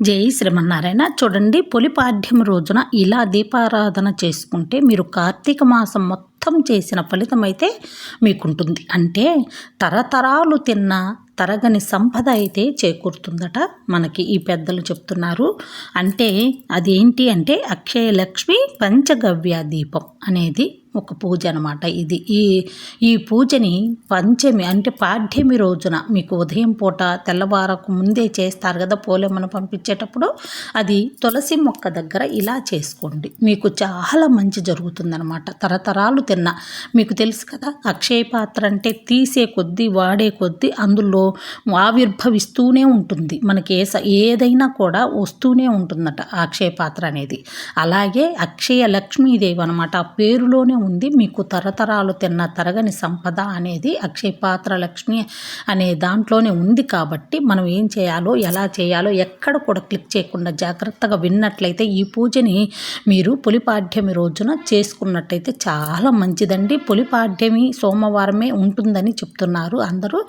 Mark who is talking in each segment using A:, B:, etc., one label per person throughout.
A: జై శ్రీమన్నారాయణ. చూడండి పొలిపాడ్యం రోజున ఇలా దీపారాధన చేసుకుంటే మీరు కార్తీక మాసం మొత్తం చేసిన ఫలితం అయితే మీకుంటుంది. అంటే తరతరాలు తిన్న తరగని సంపద అయితే చేకూరుతుందట మనకి ఈ పెద్దలు చెప్తున్నారు. అంటే అదేంటి అంటే అక్షయ లక్ష్మి పంచగవ్య దీపం అనేది ఒక పూజ అనమాట ఇది. ఈ ఈ పూజని పంచమి అంటే పాఠ్యమి రోజున మీకు ఉదయం పూట తెల్లవారకు ముందే చేస్తారు కదా పోలేమను పంపించేటప్పుడు అది తులసి మొక్క దగ్గర ఇలా చేసుకోండి. మీకు చాలా మంచి జరుగుతుందనమాట తరతరాలు తిన్న మీకు తెలుసు కదా అక్షయ పాత్ర అంటే తీసే కొద్దీ వాడే కొద్దీ అందులో ఆవిర్భవిస్తూనే ఉంటుంది. మనకి ఏ ఏదైనా కూడా వస్తూనే ఉంటుందట అక్షయ పాత్ర అనేది. అలాగే అక్షయ లక్ష్మీదేవి అనమాట ఆ పేరులోనే ఉంది. మీకు తరతరాలు తిన్న తరగని సంపద అనేది అక్షయ పాత్ర లక్ష్మి అనే దాంట్లోనే ఉంది కాబట్టి మనం ఏం చేయాలో ఎలా చేయాలో ఎక్కడ కూడా క్లిక్ చేయకుండా జాగ్రత్తగా విన్నట్లయితే ఈ పూజని మీరు పులిపాడ్యమి రోజున చేసుకున్నట్టయితే చాలా మంచిదండి. పులిపాడ్యమి సోమవారమే ఉంటుందని చెప్తున్నారు. అందరూ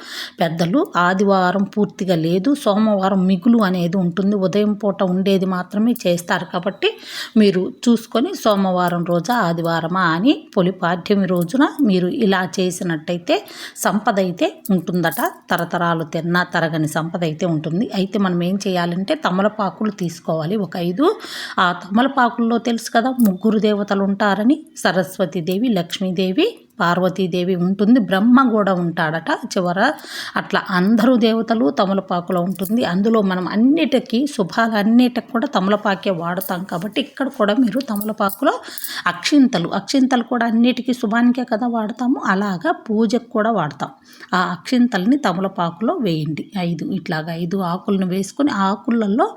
A: పెద్దలు ఆదివారం పూర్తిగా లేదు సోమవారం మిగులు అనేది ఉంటుంది. ఉదయం పూట ఉండేది మాత్రమే చేస్తారు కాబట్టి మీరు చూసుకొని సోమవారం రోజా ఆదివారమా అని పొలిపాఠ్యమి రోజున మీరు ఇలా చేసినట్టయితే సంపద అయితే ఉంటుందట. తరతరాలు తిన్న తరగని సంపద అయితే ఉంటుంది. అయితే మనం ఏం చేయాలంటే తమలపాకులు తీసుకోవాలి. ఒక ఐదు. ఆ తమలపాకుల్లో తెలుసు కదా ముగ్గురు దేవతలు ఉంటారని. సరస్వతీదేవి లక్ష్మీదేవి పార్వతీదేవి ఉంటుంది బ్రహ్మ కూడా ఉంటాడట చివర. అట్లా అందరూ దేవతలు తమలపాకులో ఉంటుంది. అందులో మనం అన్నిటికీ శుభాలన్నిటికి కూడా తమలపాకే వాడతాం కాబట్టి ఇక్కడ కూడా మీరు తమలపాకులో అక్షింతలు అక్షింతలు కూడా అన్నిటికీ శుభానికే కదా వాడతాము. అలాగా పూజకు కూడా వాడతాం. ఆ అక్షింతల్ని తమలపాకులో వేయండి. ఐదు ఇట్లాగా ఐదు ఆకులను వేసుకొని ఆకులలో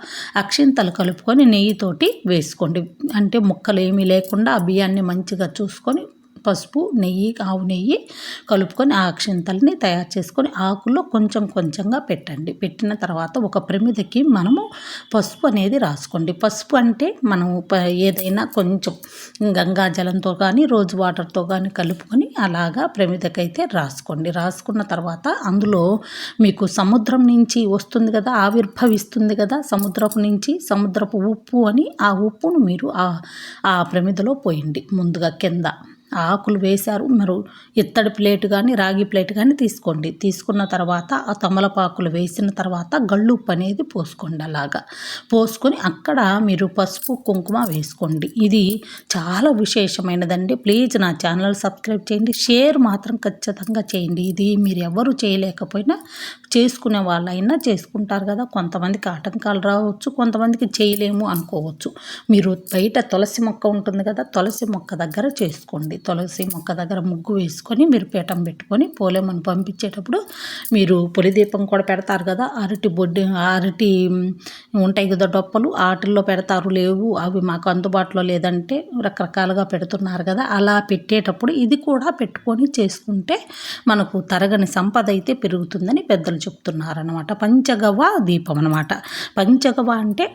A: అక్షింతలు కలుపుకొని నెయ్యితోటి వేసుకోండి. అంటే ముక్కలు ఏమీ లేకుండా ఆ బియ్యాన్ని మంచిగా చూసుకొని పసుపు నెయ్యి ఆవు నెయ్యి కలుపుకొని ఆ అక్షింతల్ని తయారు చేసుకొని ఆకుల్లో కొంచెం కొంచెంగా పెట్టండి. పెట్టిన తర్వాత ఒక ప్రమిదకి మనము పసుపు అనేది రాసుకోండి. పసుపు అంటే మనం ఏదైనా కొంచెం గంగా జలంతో కానీ రోజు వాటర్తో కానీ కలుపుకొని అలాగా ప్రమిదకైతే రాసుకోండి. రాసుకున్న తర్వాత అందులో మీకు సముద్రం నుంచి వస్తుంది కదా ఆవిర్భవిస్తుంది కదా సముద్రపు నుంచి సముద్రపు ఉప్పు అని ఆ ఉప్పును మీరు ఆ ప్రమిదలో పోయండి ముందుగా కింద. ఆకులు వేశారు. మరి ఇత్తడి ప్లేట్ కానీ రాగి ప్లేట్ కానీ తీసుకోండి. తీసుకున్న తర్వాత ఆ తమలపాకులు వేసిన తర్వాత గళ్ళుప్పు అనేది పోసుకోండి అలాగా. పోసుకొని అక్కడ మీరు పసుపు కుంకుమ వేసుకోండి. ఇది చాలా విశేషమైనదండి. ప్లీజ్ నా ఛానల్ సబ్స్క్రైబ్ చేయండి. షేర్ మాత్రం ఖచ్చితంగా చేయండి. ఇది మీరు ఎవరు చేయలేకపోయినా చేసుకునే వాళ్ళైనా చేసుకుంటారు కదా. కొంతమందికి ఆటంకాలు రావచ్చు కొంతమందికి చేయలేము అనుకోవచ్చు. మీరు బయట తులసి మొక్క ఉంటుంది కదా తులసి మొక్క దగ్గర చేసుకోండి. తులసి మొక్క దగ్గర ముగ్గు వేసుకొని మీరు పీఠం పెట్టుకొని పోలేమని పంపించేటప్పుడు మీరు పొలిదీపం కూడా పెడతారు కదా అరటి బొడ్డి అరటి ఉంటాయి కదా డొప్పలు వాటిల్లో పెడతారు లేవు అవి మాకు అందుబాటులో లేదంటే రకరకాలుగా పెడుతున్నారు కదా అలా పెట్టేటప్పుడు ఇది కూడా పెట్టుకొని చేసుకుంటే మనకు తరగని సంపద అయితే పెరుగుతుందని పెద్దలు చెప్తున్నారనమాట పంచగవ దీపం అనమాట పంచగవ అంటే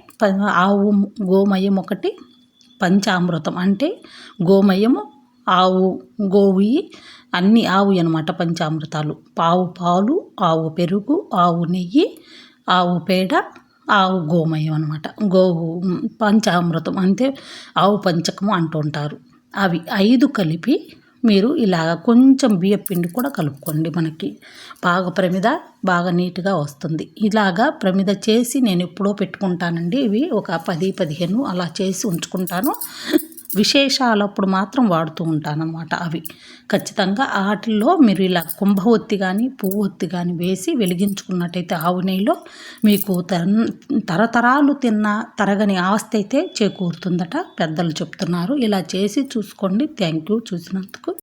A: ఆవు గోమయం ఒకటి పంచామృతం అంటే గోమయము ఆవు గోవి అన్ని ఆవు అనమాట పంచామృతాలు. పావు పాలు ఆవు పెరుగు ఆవు నెయ్యి ఆవు పేడ ఆవు గోమయం అనమాట గోవు పంచామృతం అంటే ఆవు పంచకము అంటుంటారు అవి ఐదు కలిపి మీరు ఇలాగ కొంచెం బియ్యపిండి కూడా కలుపుకోండి మనకి. బాగా ప్రమిద బాగా నీట్గా వస్తుంది. ఇలాగా ప్రమిద చేసి నేను ఎప్పుడో పెట్టుకుంటానండి. ఇవి ఒక పది పదిహేను అలా చేసి ఉంచుకుంటాను. విశేషాలప్పుడు మాత్రం వాడుతూ ఉంటానన్నమాట అవి. ఖచ్చితంగా వాటిల్లో మీరు ఇలా కుంభ ఒత్తి కానీ పువ్వు ఒత్తి కానీ వేసి వెలిగించుకున్నట్టయితే ఆవు నెయ్యిలో మీకు తరతరాలు తిన్న తరగని ఆస్తి అయితే చేకూరుతుందట పెద్దలు చెప్తున్నారు. ఇలా చేసి చూసుకోండి. Thank you. చూసినందుకు